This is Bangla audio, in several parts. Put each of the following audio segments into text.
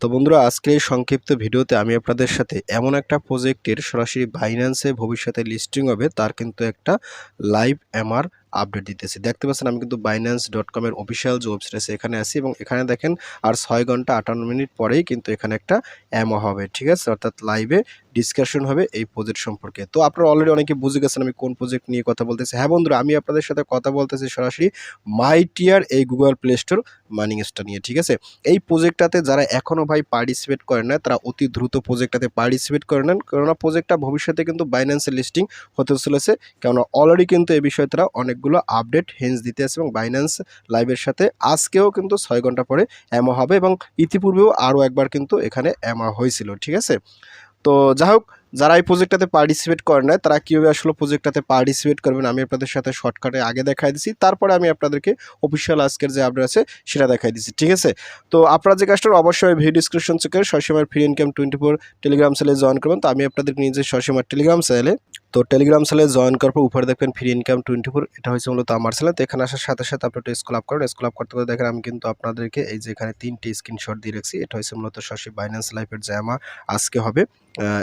তো বন্ধুরা, আজকে এই সংক্ষিপ্ত ভিডিওতে আমি আপনাদের সাথে এমন একটা প্রজেক্টের সরাসরি বাইন্যান্সে ভবিষ্যতে লিস্টিং হবে, তার কিন্তু একটা লাইভ এমআর আপডেট দিতেছি। দেখতে পাচ্ছেন, আমি কিন্তু বাইন্যান্স ডট কমের অফিসিয়াল যে ওয়েবসাইট আছে, এখানে আছি এবং এখানে দেখেন, আর ছয় ঘণ্টা আটান্ন মিনিট পরেই কিন্তু এখানে একটা অ্যামো হবে, ঠিক আছে? অর্থাৎ লাইভে ডিসকাশন হবে এই প্রজেক্ট সম্পর্কে। তো আপনারা অলরেডি অনেকে বুঝে গেছেন আমি কোন প্রজেক্ট নিয়ে কথা বলতেছি। হ্যাঁ বন্ধুরা, আমি আপনাদের সাথে কথা বলতেছি সরাসরি মাই টিয়ার এই Google play store mining store নিয়ে, ঠিক আছে? এই প্রজেক্টটাতে যারা এখনও ভাই পার্টিসিপেট করে না তারা অতি দ্রুত প্রজেক্টটাতে পার্টিসিপেট করে নেন। কেননা প্রজেক্টটা ভবিষ্যতে কিন্তু বাইন্যান্সের লিস্টিং হতে চলেছে। কেননা অলরেডি কিন্তু এ বিষয়ে তারা অনেকগুলো আপডেট হেন্স দিতে আছে এবং বাইন্যান্স লাইভের সাথে আজকেও কিন্তু ছয় ঘণ্টা পরে অ্যামা হবে এবং ইতিপূর্বেও আরও একবার কিন্তু এখানে অ্যামা হয়েছিল, ঠিক আছে? তো যাই হোক যারা এই প্রজেক্টটাতে পার্টিসিপেট করে না তারা কীভাবে আসলে প্রজেক্টটাতে পার্টিসিপেট করবেন, আমি আপনাদের সাথে শর্টকাটে আগে দেখাই দিচ্ছি তারপরে আমি আপনাদেরকে অফিসিয়াল আজকের যে আপডেট আছে, সেটা দেখাই দিচ্ছি ঠিক আছে? তো আপনারা যে কাজটা অবশ্যই ভিডিও ডিসক্রিপশন থেকে সবসময় free income twenty four telegram চ্যানেলে জয়েন করবেন। তো আমি আপনাদেরকে নিজে সবসময় টেলিগ্রাম চ্যানেলে তো টেলিগ্রাম চ্যানেলে জয়েন করার পর উপরে দেখবেন ফ্রি ইনকাম টোয়েন্টি ফোর এটা হচ্ছে মূলত আমার চ্যানেল তো এখানে আসার সাথে সাথে আপনি একটা স্কুল আপ করেন স্কুল আপ করতে করতে দেখেন আমি কিন্তু আপনাদেরকে এই যে এখানে তিনটি স্ক্রিনশট দিয়ে রাখছি। এটা হচ্ছে মূলত সরাসরি বাইন্যান্স লাইফের আমার আজকে হবে।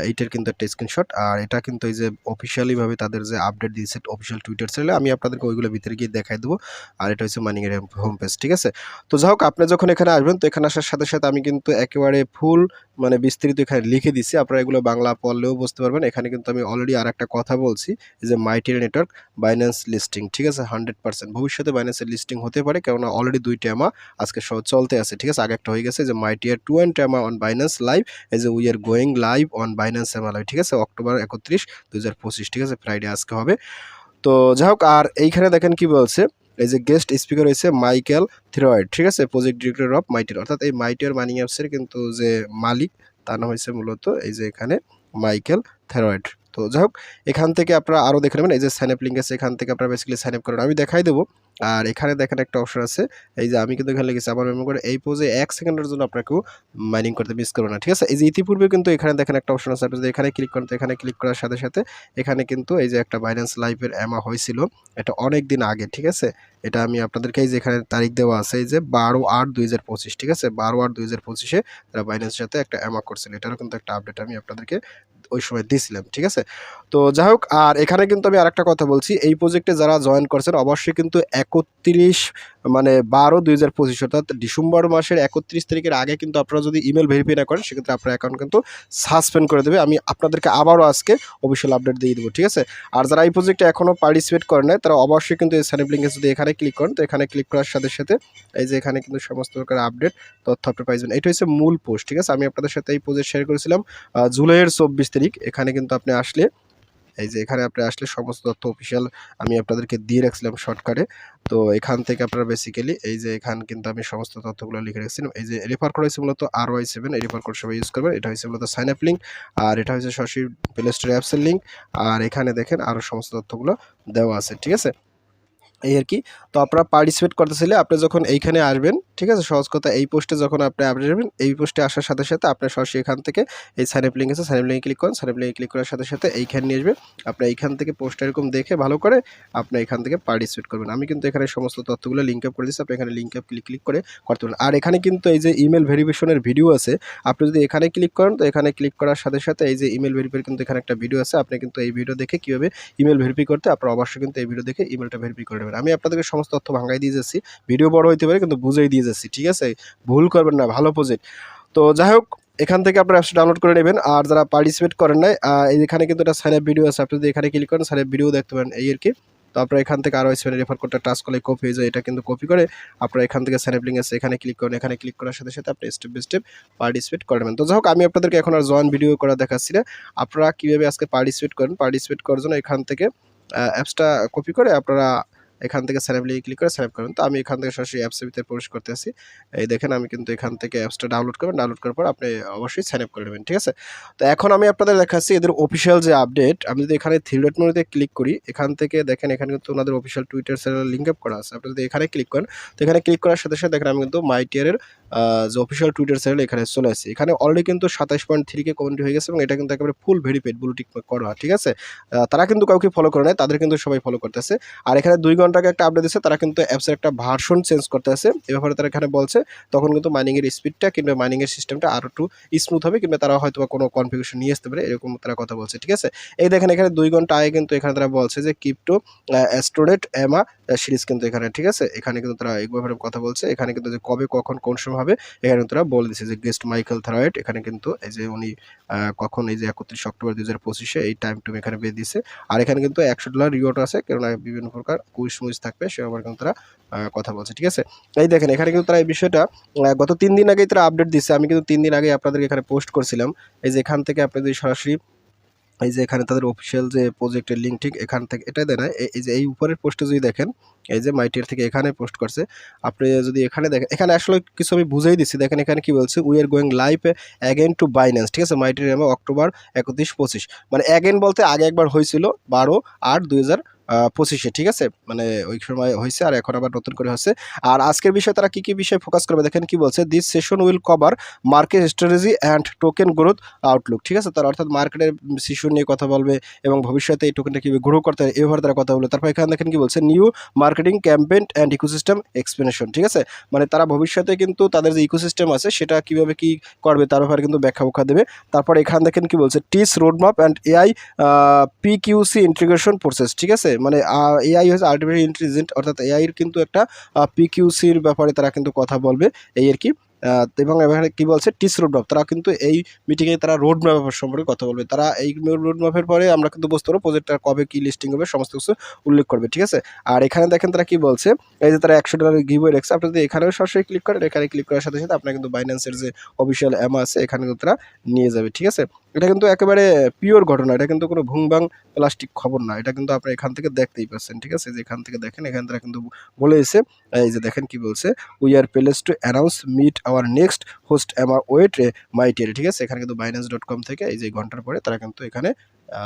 এইটার কিন্তু একটা স্ক্রিনশট আর এটা কিন্তু এই যে অফিসিয়ালিভাবে তাদের যে আপডেট দিয়েছে অফিসিয়াল টুইটার চ্যানেলে আমি আপনাদেরকে ওইগুলো ভিতরে গিয়ে দেখাই দেবো। আর এটা হচ্ছে মানিংয়ের হোম পেজ ঠিক আছে? তো যাই হোক, আপনি যখন এখানে আসবেন, তো এখানে আসার সাথে সাথে আমি কিন্তু একেবারে ফুল মানে বিস্তারিত এখানে লিখে দিচ্ছি আপনারা এগুলো বাংলা পড়লেও বুঝতে পারবেন। এখানে কিন্তু আমি অলরেডি আর একটা কথা বলছি যে মাইটির নেটওয়ার্ক বাইন্যান্স লিস্টিং ঠিক আছে? হান্ড্রেড পার্সেন্ট ভবিষ্যতে বাইন্যান্সের লিস্টিং হতে পারে, কেননা অলরেডি দুইটা আমা আজকে চলতে আছে, ঠিক আছে? আগে একটা হয়ে গেছে যে mytier two and AMA on Binance live as a we are going live on Binance live ঠিক আছে? অক্টোবর একত্রিশ দু ঠিক আছে? ফ্রাইডে আজকে হবে। তো যাই হোক, আর এইখানে দেখেন কি বলছে? এই যে গেস্ট স্পিকার রয়েছে মাইকেল থ্রয়েড ঠিক আছে? প্রজেক্ট ডিরেক্টর অফ মাইটির অর্থাৎ এই মাইটিয়ার মাইনিং অ্যাপসের কিন্তু যে মালিক, তার নাম হয়েছে মূলত এই যে এখানে মাইকেল থ্যারয়েড তো যাই হোক এখান থেকে আপনারা আরও দেখে নেবেন, এই যে সাইন আপ লিঙ্ক আছে, এখান থেকে আপনারা বেসিক্যালি সাইন আপ করেন আমি দেখাই দেবো, আর এখানে দেখেন একটা অপশন আছে, এই যে আমি কিন্তু এখানে লিখেছি, আমার মেমো করে এই পোজে এক সেকেন্ডের জন্য আপনাকেও মাইনিং করতে মিস করবে না, ঠিক আছে? এই যে ইতিপূর্বে কিন্তু এখানে দেখেন একটা অপশন আছে, আপনি যদি এখানে ক্লিক করেন, তো এখানে ক্লিক করার সাথে সাথে এখানে কিন্তু এই যে একটা বাইন্যান্স লাইফের অ্যামা হয়েছিল, এটা অনেক দিন আগে, ঠিক আছে? এটা আমি আপনাদেরকে এই যে এখানে তারিখ দেওয়া আছে, এই যে বারো আট দুই হাজার পঁচিশ, ঠিক আছে? বারো আট দুই হাজার পঁচিশে তারা বাইন্যান্সের সাথে একটা অ্যামা করছিল, এটারও কিন্তু একটা আপডেট আমি আপনাদেরকে ওই সময় দিয়েছিলাম, ঠিক আছে? তো যাই হোক আর এখানে কিন্তু আমি আরেকটা কথা বলছি, এই প্রজেক্টে যারা জয়েন করছেন, অবশ্যই কিন্তু একত্রিশ মানে বারো দুই হাজার পঁচিশ, অর্থাৎ ডিসেম্বর মাসের একত্রিশ তারিখের আগে কিন্তু আপনারা যদি ইমেল ভেরিফাই না করেন, সেক্ষেত্রে আপনার অ্যাকাউন্ট কিন্তু সাসপেন্ড করে দেবে। আমি আপনাদেরকে আবারও আজকে অফিসিয়াল আপডেট দিয়ে দেবো, ঠিক আছে? আর যারা এই প্রজেক্টে এখনও পার্টিসিপেট করেন নাই, তারা অবশ্যই কিন্তু এই স্যানিপ যদি এখানে ক্লিক করেন, তো এখানে ক্লিক করার সাথে সাথে এই যে এখানে কিন্তু সমস্ত প্রকার আপডেট তথ্য আপনি পাইবেন এটা হচ্ছে মূল পোস্ট ঠিক আছে? আমি আপনাদের সাথে এই প্রজেক্ট শেয়ার করেছিলাম জুলাইয়ের চব্বিশ তারিখ, এখানে কিন্তু আপনি আসলে, এই যে এখানে আপনি আসলে সমস্ত তথ্য অফিসিয়াল আমি আপনাদেরকে দিয়ে রাখছিলাম শর্টকাটে তো এখান থেকে আপনারা বেসিক্যালি এই যে এখান কিন্তু আমি সমস্ত তথ্যগুলো লিখে রাখছিলাম। এই যে রেফার করা হয়েছে মূলত আর ওয়াই সেভেন এই রেফার কোড সবাই ইউজ করবেন। এটা হয়েছে মূলত সাইন আপ লিঙ্ক আর এটা হয়েছে সরাসরি প্লে স্টোর অ্যাপসের লিঙ্ক আর এখানে দেখেন আরও সমস্ত তথ্যগুলো দেওয়া আছে, ঠিক আছে? এই আর কি। তো আপনারা পার্টিসিপেট করতে চাইলে আপনি যখন এইখানে আসবেন, ঠিক আছে? সহজ কথা, এই পোস্টে যখন আপনি যাবেন এই পোস্টে আসার সাথে সাথে আপনার সরাসরি এখান থেকে এই সাইন আপ লিঙ্ক আছে সাইন আপ লিঙ্কে ক্লিক করেন সাইন আপ লিঙ্কে ক্লিক করার সাথে সাথে এইখানে নিয়ে আসবে। আপনি এইখান থেকে পোস্ট এরকম দেখে ভালো করে আপনি এখান থেকে পার্টিসিপেট করবেন। আমি কিন্তু এখানে সমস্ত তথ্যগুলো লিঙ্ক আপ করে দিচ্ছি আপনি এখানে লিঙ্ক আপ ক্লিক ক্লিক করে করতে পারেন। আর এখানে কিন্তু এই যে ইমেল ভেরিফিকেশনের ভিডিও আছে, আপনি যদি এখানে ক্লিক করেন, তো এখানে ক্লিক করার সাথে সাথে এই যে ইমেল ভেরিফাই কিন্তু এখানে একটা ভিডিও আছে, আপনি কিন্তু এই ভিডিও দেখে কীভাবে ইমেল ভেরিফাই করতে, আপনারা অবশ্যই কিন্তু এই ভিডিও দেখে ইমেলটা ভেরিফাই করে নেবেন আমি আপনাদেরকে সমস্ত তথ্য ভাঙাই দিয়ে যাচ্ছি। ভিডিও বড় হইতে পারে, কিন্তু বুঝেই দিয়ে যাচ্ছি, ঠিক আছে? ভুল করবেন না, ভালো প্রজেক্ট তো যাই হোক, এখান থেকে আপনারা অ্যাপসটা ডাউনলোড করে নেবেন। আর যারা পার্টিসিপেট করেন নাই এখানে কিন্তু একটা সাইন আপ ভিডিও আছে, আপনি যদি এখানে ক্লিক করেন সাইন আপ ভিডিও দেখতে পারেন, এই আর কি। তো আপনারা এখান থেকে আরও সেভেন রেফার কোডটা টাচ করলে কপি হয়ে যায়, এটা কিন্তু কপি করে আপনারা এখান থেকে সাইন আপ লিঙ্ক আছে, এখানে ক্লিক করেন, এখানে ক্লিক করার সাথে সাথে আপনি স্টেপ বাই স্টেপ পার্টিসিপেট করবেন তো যাই হোক, আমি আপনাদেরকে এখন আর জয়েন ভিডিও করা দেখাচ্ছি না। আপনারা কীভাবে আজকে পার্টিসিপেট করেন পার্টিসিপেট করার জন্য এখান থেকে অ্যাপসটা কপি করে আপনারা এখান থেকে স্যানেপ ক্লিক করে স্যানেপ করবেন তো আমি এখান থেকে সরাসরি অ্যাপসের ভিতরে প্রবেশ করতে আসি এই দেখেন আমি কিন্তু এখান থেকে অ্যাপসটা ডাউনলোড করবেন। ডাউনলোড করার পর আপনি অবশ্যই সাইন আপ করে নেবেন, ঠিক আছে? তো এখন আমি আপনাদের দেখাচ্ছি এদের অফিসিয়াল যে আপডেট আমি যদি এখানে থ্রি ডট মেনুতে ক্লিক করি, এখান থেকে দেখেন এখানে কিন্তু ওনাদের official twitter channel link up করা আছে। আপনি যদি এখানে ক্লিক করেন, তো এখানে ক্লিক করার সাথে সাথে দেখেন আমি কিন্তু মাই টিয়ারের যে অফিসিয়াল টুইটার চ্যানেল এখানে চলে আসছে। এখানে অলরেডি কিন্তু সাতাশ পয়েন্ট থ্রিকে কমেন্ট হয়ে গেছে এবং এটা কিন্তু একেবারে ফুল ভেরিফাইড ব্লু টিক করা, ঠিক আছে? তারা কিন্তু কাউকে ফলো করে নেয় তাদের কিন্তু সবাই ফলো করতেছে। আর এখানে দুই ঘণ্টা ঘণ্টা একটা আপডেট দিচ্ছে তারা কিন্তু অ্যাপসের একটা ভার্সন চেঞ্জ করতে আছে। এ ব্যাপারে তারা এখানে বলছে, তখন কিন্তু মাইনিংয়ের স্পিডটা কিংবা মাইনিংয়ের সিস্টেমটা আরও একটু স্মুথ হবে, কিংবা তারা হয়তো কোনো কনফিগারেশন নিয়ে আসতে পারে, এরকম তারা কথা বলছে, ঠিক আছে? এই দেখেন এখানে দুই ঘণ্টা আগে কিন্তু এখানে তারা বলছে যে কিপটো স্টোরেট এমা সিরিজ কিন্তু এখানে, ঠিক আছে? এখানে কিন্তু তারা এই ব্যাপারে কথা বলছে, এখানে কিন্তু যে কবে কখন কোন সময় হবে, এখানে তারা বলে দিচ্ছে যে গেস্ট মাইকেল থারাইট এখানে কিন্তু এই যে উনি কখন এই যে একত্রিশ অক্টোবর দুই হাজার পঁচিশে এই টাইম টুম এখানে বেঁধে দিছে। আর এখানে কিন্তু একশো ডলার রিওয়ার্ড আছে, কেননা বিভিন্ন প্রকার কুইজ মুইজ থাকবে, সে আবার কিন্তু তারা কথা বলছে, ঠিক আছে? এই দেখেন, এখানে কিন্তু তারা এই বিষয়টা গত তিন দিন আগেই তারা আপডেট দিচ্ছে আমি কিন্তু তিন দিন আগে আপনাদেরকে এখানে পোস্ট করছিলাম। এই যে এখান থেকে আপনি যদি সরাসরি, এই যে এখানে তাদের অফিসিয়াল যে প্রজেক্টের লিঙ্ক ঠিক এখান থেকে, এটাই দেয় না এই- যে এই উপরের পোস্টে যদি দেখেন, এই যে মাইটিয়ার থেকে এখানে পোস্ট করছে, আপনি যদি এখানে দেখেন, এখানে আসলে কিছু আমি বুঝেই দিচ্ছি। দেখেন, এখানে কি বলছে we are going live again to Binance ঠিক আছে? মাইটির এমে অক্টোবর একত্রিশ পঁচিশ। মানে অ্যাগেন বলতে আগে একবার হয়েছিল বারো আট দুই পঁচিশে, ঠিক আছে? মানে ওই সময় হয়েছে আর এখন আবার নতুন করে হচ্ছে। আর আজকের বিষয়ে তারা কি কি বিষয়ে ফোকাস করবে দেখেন কি বলছে this session will cover market strategy and token growth outlook ঠিক আছে? তারা অর্থাৎ মার্কেটের শিশু নিয়ে কথা বলবে এবং ভবিষ্যতে এই টোকেনটা কীভাবে গ্রো করতে হয়, এভাবে তারা কথা বলবে। তারপর এখানে দেখেন কি বলছে new marketing campaign and ecosystem explanation ঠিক আছে? মানে তারা ভবিষ্যতে কিন্তু তাদের যে ইকোসিস্টেম আছে, সেটা কীভাবে কী করবে তার ব্যাপারে কিন্তু ব্যাখ্যা উখ্যা দেবে। তারপর এখানে দেখেন কি বলছে টিস roadmap and AI P PQC integration process ঠিক আছে? মানে এআই হচ্ছে আর্টিফিশিয়াল ইন্টেলিজেন্ট অর্থাৎ এআইয়ের কিন্তু একটা পিকিউসির ব্যাপারে তারা কিন্তু কথা বলবে। এই আর কি। এবং এখানে কি বলছে? টিস রোড ম্যাপ তারা কিন্তু এই মিটিংয়ে তারা রোড ম্যাপ সম্পর্কে কথা বলবে। তারা এই রোড ম্যাপের পরে আমরা কিন্তু বুঝতে পারব প্রজেক্টটা কবে কী লিস্টিং হবে, সমস্ত কিছু উল্লেখ করবে, ঠিক আছে? আর এখানে দেখেন তারা কি বলছে? এই যে তারা একশো ডলার গিভওয়ে রেখেছে। আপনি যদি এখানেও সরাসরি ক্লিক করেন, এখানে ক্লিক করার সাথে সাথে আপনার কিন্তু বাইন্যান্সের যে অফিসিয়াল অ্যাম আছে, এখানে কিন্তু তারা নিয়ে যাবে, ঠিক আছে? এটা কিন্তু একেবারে পিওর ঘটনা। এটা কিন্তু কোনো ভুংবাং প্লাস্টিক খবর না। এটা কিন্তু আপনি এখান থেকে দেখতেই পাচ্ছেন, ঠিক আছে? যে এখান থেকে দেখেন, এখান তারা কিন্তু বলে এসে এই যে দেখেন কি বলছে? We are place to announce meet our next host আমার ওয়েট মাই টিয়ার ঠিক আছে? এখানে কিন্তু বাইন্যান্স ডট কম থেকে এই যে ঘণ্টার পরে তারা কিন্তু এখানে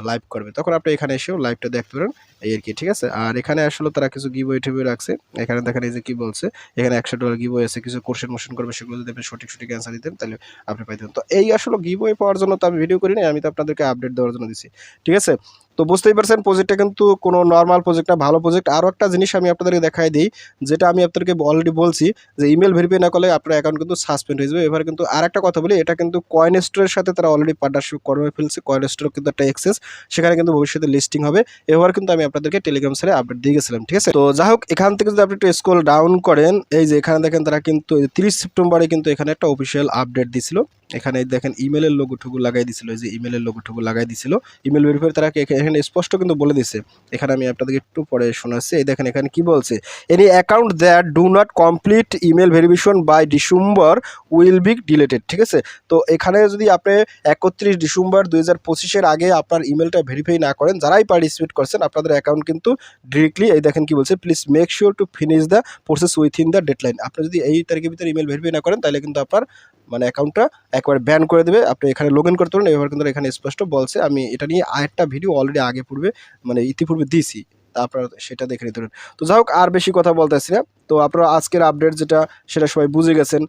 লাইভ করবে। তখন আপনি এখানে এসেও লাইভটা দেখতে পারেন এই আর কি, ঠিক আছে? আর এখানে আসলে তারা কিছু গিবই টিবই রাখছে। এখানে দেখেন এই যে কি বলছে? এখানে একশো ডলার গিবই আছে, কিছু কোশ্চেন মোশন করবে, সেগুলো যদি আপনি সঠিক সঠিক অ্যান্সার দিতেন, তাহলে আপনি পাইতেন। তো এই আসলে গিবই পাওয়ার জন্য তো আমি ভিডিও করি নাই আমি তো আপনাদেরকে আপডেট দেওয়ার জন্য দিচ্ছি ঠিক আছে? তো বুঝতেই পারছেন প্রজেক্টটা কিন্তু কোনো নর্মাল প্রজেক্ট না, ভালো প্রজেক্ট আরও একটা জিনিস আমি আপনাদেরকে দেখাই দিই, যেটা আমি আপনাদেরকে অলরেডি বলছি যে ইমেল ভেরিফাই না করলে আপনার অ্যাকাউন্ট কিন্তু সাসপেন্ড হয়ে যাবে। এবার কিন্তু আর একটা কথা বলি, এটা কিন্তু কয়েন স্টোরের সাথে তারা অলরেডি পার্টনারশিপ করে ফেলছে। কয়েন স্টোর কিন্তু একটা এক্সেস সেখানে কিন্তু ভবিষ্যতে লিস্টিং হবে। এবার কিন্তু আমি আপনাদেরকে টেলিগ্রাম সাইটে আপডেট দিয়ে গেছিলাম, ঠিক আছে? তো যাই হোক, এখান থেকে যদি আপনি একটু স্ক্রল ডাউন করেন, এই যে এখানে দেখেন তারা কিন্তু তিরিশ সেপ্টেম্বরে কিন্তু এখানে একটা অফিসিয়াল আপডেট দিছিল। এখানে দেখেন ইমেলের লোগোটুকু লাগাই দিছিল যে ইমেলের লোগোটুকু লাগাই দিছিল। ইমেল ভেরিফাই তারা এখানে স্পষ্ট কিন্তু বলে দিছে। এখানে আমি আপনাদেরকে একটু পরে শোনাচ্ছি। এই দেখেন এখানে কি বলছে? Any account that do not complete email verification by December will be deleted ঠিক আছে? তো এখানে যদি আপনি একত্রিশ ডিসেম্বর দুই হাজার পঁচিশের আগে আপনার ইমেলটা ভেরিফাই না করেন, যারাই পার্টিসিপেট করছেন, আপনাদের অ্যাকাউন্ট কিন্তু ডিরেক্টলি এই দেখেন কি বলছে please make sure to finish the process within the deadline আপনি যদি এই তারিখের ভিতরে ইমেল ভেরিফাই না করেন, তাহলে কিন্তু আপনার মানে অ্যাকাউন্টটা একবার ব্যান করে দেবে। আপনি এখানে লগ ইন করতে পারেন এবার কিন্তু এখানে স্পষ্ট বলছে, আমি এটা নিয়ে আরেকটা ভিডিও অলরেডি আগে পূর্বে মানে ইতিপূর্বে দিয়েছি তা আপনারা সেটা দেখে নিতে তো যাই হোক, আর বেশি কথা বলতেছি না। তো আপনারা আজকের আপডেট যেটা, সেটা সবাই বুঝে গেছেন।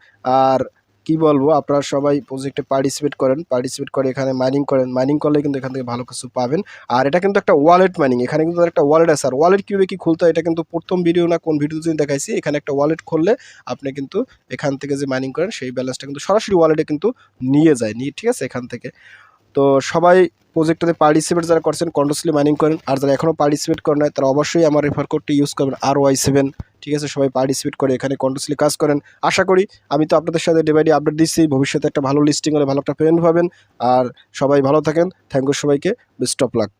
আর কি বলব, আপনারা সবাই প্রজেক্টে পার্টিসিপেট করেন পার্টিসিপেট করে এখানে মাইনিং করেন মাইনিং করলে কিন্তু এখান থেকে ভালো কিছু পাবেন। আর এটা কিন্তু একটা ওয়ালেট মাইনিং এখানে কিন্তু একটা ওয়ালেট আছে। আর ওয়ালেট কীভাবে কি খুলতে হয়, এটা কিন্তু প্রথম ভিডিও না, কোন ভিডিওতে দেখাইছি, এখানে একটা ওয়ালেট খুললে আপনি কিন্তু এখান থেকে যে মাইনিং করেন, সেই ব্যালেন্সটা কিন্তু সরাসরি ওয়ালেটে কিন্তু নিয়ে যায়, নিয়ে ঠিক আছে, এখান থেকে। তো সবাই প্রজেক্টটাতে পার্টিসিপেট যারা করছেন কন্ট্রোসলি মাইনিং করেন। আর যারা এখনও পার্টিসিপেট করেন নাই, তারা অবশ্যই আমার রেফার কোডটি ইউজ করবেন আর ওয়াই সেভেন ঠিক আছে, সবাই পার্টিসিপেট করে এখানে কন্ট্রোসলি কাজ করেন। আশা করি আমি তো আপনাদের সাথে ডে বাই ডে আপডেট দিচ্ছি। ভবিষ্যতে একটা ভালো লিস্টিং হলে ভালো একটা পেমেন্ট পাবেন। আর সবাই ভালো থাকেন। থ্যাংক ইউ সবাইকে। Best of luck